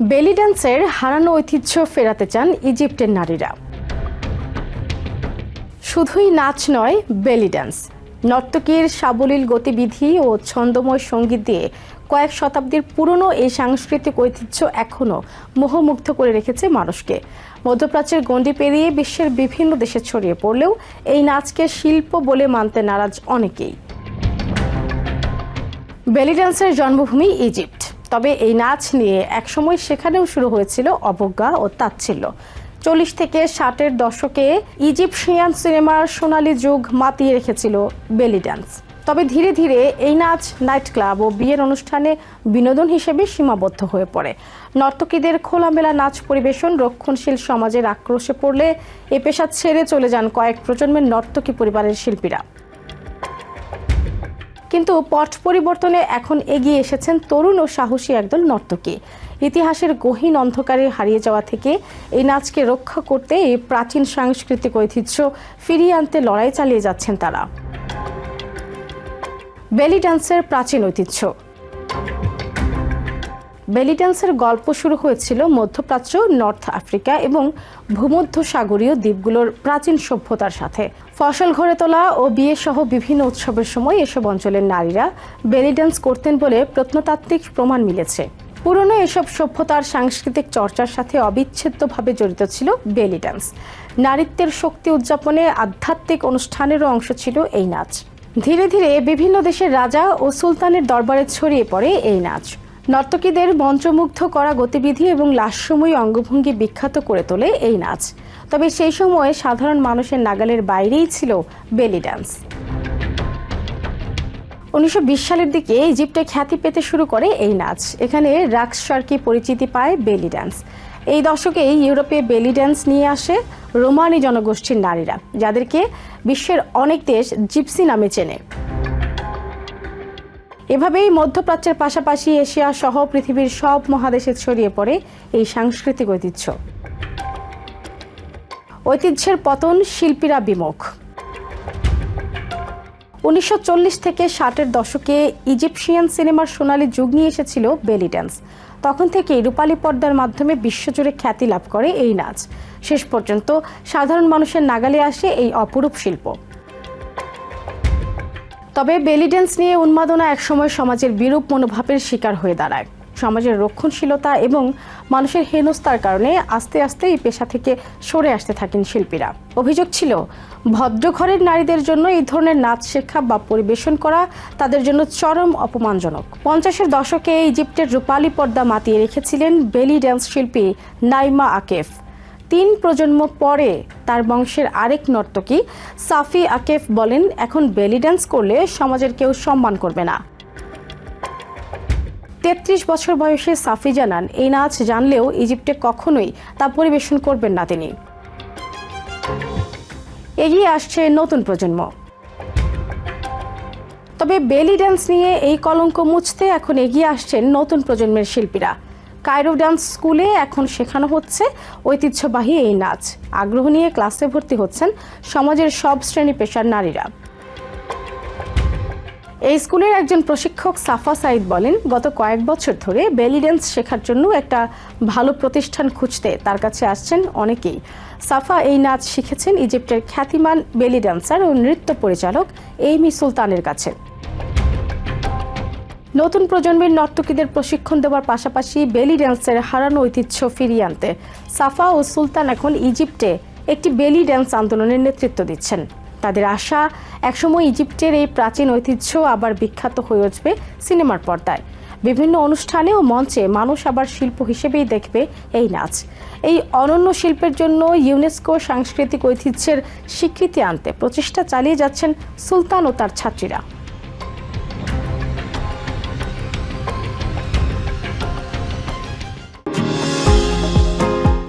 বেলি ডান্সের হারানো ঐতিহ্য ফেরাতে চান ইজিপ্টের নারীরা। শুধুই নাচ নয়, বেলি ডান্স। নর্তকীর সাবলীল গতিবিধি ও ছন্দময় সংগীত দিয়ে কয়েক শতাব্দীর পুরনো এই সাংস্কৃতিক ঐতিহ্য এখনও মোহমুগ্ধ করে রেখেছে মানুষকে। মধ্যপ্রাচ্যের গণ্ডি পেরিয়ে বিশ্বের বিভিন্ন দেশে ছড়িয়ে পড়লেও এই নাচকে শিল্প বলে মানতে নারাজ অনেকেই। বেলি ডান্সের জন্মভূমি ইজিপ্ট। তবে এই নাচ নিয়ে একসময় সেখানেও শুরু হয়েছিল অবজ্ঞা ও তাচ্ছিল্য। চল্লিশ থেকে ষাটের দশকে ইজিপশিয়ান সিনেমার সোনালী যুগ মাতিয়ে রেখেছিল বেলি ডান্স। তবে ধীরে ধীরে এই নাচ নাইট ক্লাব ও বিয়ের অনুষ্ঠানে বিনোদন হিসেবে সীমাবদ্ধ হয়ে পড়ে। নর্তকীদের খোলামেলা নাচ পরিবেশন রক্ষণশীল সমাজের আক্রোশে পড়লে এ পেশা ছেড়ে চলে যান কয়েক প্রজন্মের নর্তকী পরিবারের শিল্পীরা। কিন্তু পট পরিবর্তনে এখন এগিয়ে এসেছেন তরুণ ও সাহসী একদল নর্তকী। ইতিহাসের গহীন অন্ধকারে হারিয়ে যাওয়া থেকে এই নাচকে রক্ষা করতে এই প্রাচীন সাংস্কৃতিক ঐতিহ্য ফিরিয়ে আনতে লড়াই চালিয়ে যাচ্ছেন তারা। বেলি ডান্সের প্রাচীন ঐতিহ্য। বেলি ডান্সের গল্প শুরু হয়েছিল মধ্যপ্রাচ্য, নর্থ আফ্রিকা এবং ভূমধ্য সাগরীয় দ্বীপগুলোর প্রাচীন সভ্যতার সাথে। ফসল ঘরে তোলা ও বিয়ে সহ বিভিন্ন উৎসবের সময় এসব অঞ্চলের নারীরা বেলি ডান্স করতেন বলে প্রত্নতাত্ত্বিক প্রমাণ মিলেছে। পুরনো এসব সভ্যতার সাংস্কৃতিক চর্চার সাথে অবিচ্ছেদ্যভাবে জড়িত ছিল বেলি ডান্স। নারীত্বের শক্তি উদযাপনে আধ্যাত্মিক অনুষ্ঠানেরও অংশ ছিল এই নাচ। ধীরে ধীরে বিভিন্ন দেশের রাজা ও সুলতানের দরবারে ছড়িয়ে পড়ে এই নাচ। নর্তকীদের মন্ত্রমুগ্ধ করা গতিবিধি এবং লাস্যময়ী অঙ্গভঙ্গি বিখ্যাত করে তোলে এই নাচ। তবে সেই সময়ে সাধারণ মানুষের নাগালের বাইরেই ছিল বেলি ডান্স। উনিশশো বিশ সালের দিকে ইজিপ্টে খ্যাতি পেতে শুরু করে এই নাচ। এখানে রাক্স সার্কি পরিচিতি পায় বেলি ডান্স। এই দশকে ইউরোপে বেলি ডান্স নিয়ে আসে রোমানি জনগোষ্ঠীর নারীরা, যাদেরকে বিশ্বের অনেক দেশ জিপসি নামে চেনে। এভাবেই মধ্যপ্রাচ্যের পাশাপাশি এশিয়া সহ পৃথিবীর সব মহাদেশে ছড়িয়ে পড়ে এই সাংস্কৃতিক ঐতিহ্য। ঐতিহ্যের পতন শিল্পীরা বিমুখ। উনিশশো চল্লিশ থেকে ষাটের দশকে ইজিপশিয়ান সিনেমার সোনালি যুগ নিয়ে এসেছিল বেলি ড্যান্স। তখন থেকে রূপালী পর্দার মাধ্যমে বিশ্বজুড়ে খ্যাতি লাভ করে এই নাচ। শেষ পর্যন্ত সাধারণ মানুষের নাগালে আসে এই অপরূপ শিল্প। তবে বেলি ড্যান্স নিয়ে উন্মাদনা একসময় সমাজের বিরূপ মনোভাবের শিকার হয়ে দাঁড়ায়। সমাজের রক্ষণশীলতা এবং মানুষের হেনস্থার কারণে আস্তে আস্তে এই পেশা থেকে সরে আসতে থাকেন শিল্পীরা। অভিযোগ ছিল ভদ্রঘরের নারীদের জন্য এই ধরনের নাচ শেখা বা পরিবেশন করা তাদের জন্য চরম অপমানজনক। পঞ্চাশের দশকে ইজিপ্টের রূপালী পর্দা মাতিয়ে রেখেছিলেন বেলি ড্যান্স শিল্পী নাইমা আকেফ। তিন প্রজন্ম পরে তার বংশের আরেক নর্তকী সাফি আকেফ বলেন, এখন বেলি ডান্স করলে সমাজের কেউ সম্মান করবে না। তেত্রিশ বছর বয়সে সাফি জানান, এই নাচ জানলেও ইজিপ্টে কখনোই তা পরিবেশন করবেন না তিনি। এগিয়ে আসছে নতুন প্রজন্ম। তবে বেলি ডান্স নিয়ে এই কলঙ্ক মুছতে এখন এগিয়ে আসছেন নতুন প্রজন্মের শিল্পীরা। কায়রো ডান্স স্কুলে এখন শেখানো হচ্ছে ঐতিহ্যবাহী এই নাচ। আগ্রহ নিয়ে ক্লাসে ভর্তি হচ্ছেন সমাজের সব শ্রেণি পেশার নারীরা। এই স্কুলের একজন প্রশিক্ষক সাফা সাইদ বলেন, গত কয়েক বছর ধরে বেলি ডান্স শেখার জন্য একটা ভালো প্রতিষ্ঠান খুঁজতে তার কাছে আসছেন অনেকেই। সাফা এই নাচ শিখেছেন ইজিপ্টের খ্যাতিমান বেলি ডান্সার ও নৃত্য পরিচালক এইমি সুলতানের কাছে। নতুন প্রজন্মের নর্তকীদের প্রশিক্ষণ দেওয়ার পাশাপাশি বেলি ড্যান্সের হারানো ঐতিহ্য ফিরিয়ে আনতে সাফা ও সুলতান এখন ইজিপ্টে একটি বেলি ড্যান্স আন্দোলনের নেতৃত্ব দিচ্ছেন। তাদের আশা, একসময় ইজিপ্টের এই প্রাচীন ঐতিহ্য আবার বিখ্যাত হয়ে উঠবে সিনেমার পর্দায়। বিভিন্ন অনুষ্ঠানে ও মঞ্চে মানুষ আবার শিল্প হিসেবেই দেখবে এই নাচ। এই অনন্য শিল্পের জন্য ইউনেস্কো সাংস্কৃতিক ঐতিহ্যের স্বীকৃতি আনতে প্রচেষ্টা চালিয়ে যাচ্ছেন সুলতান ও তার ছাত্রীরা।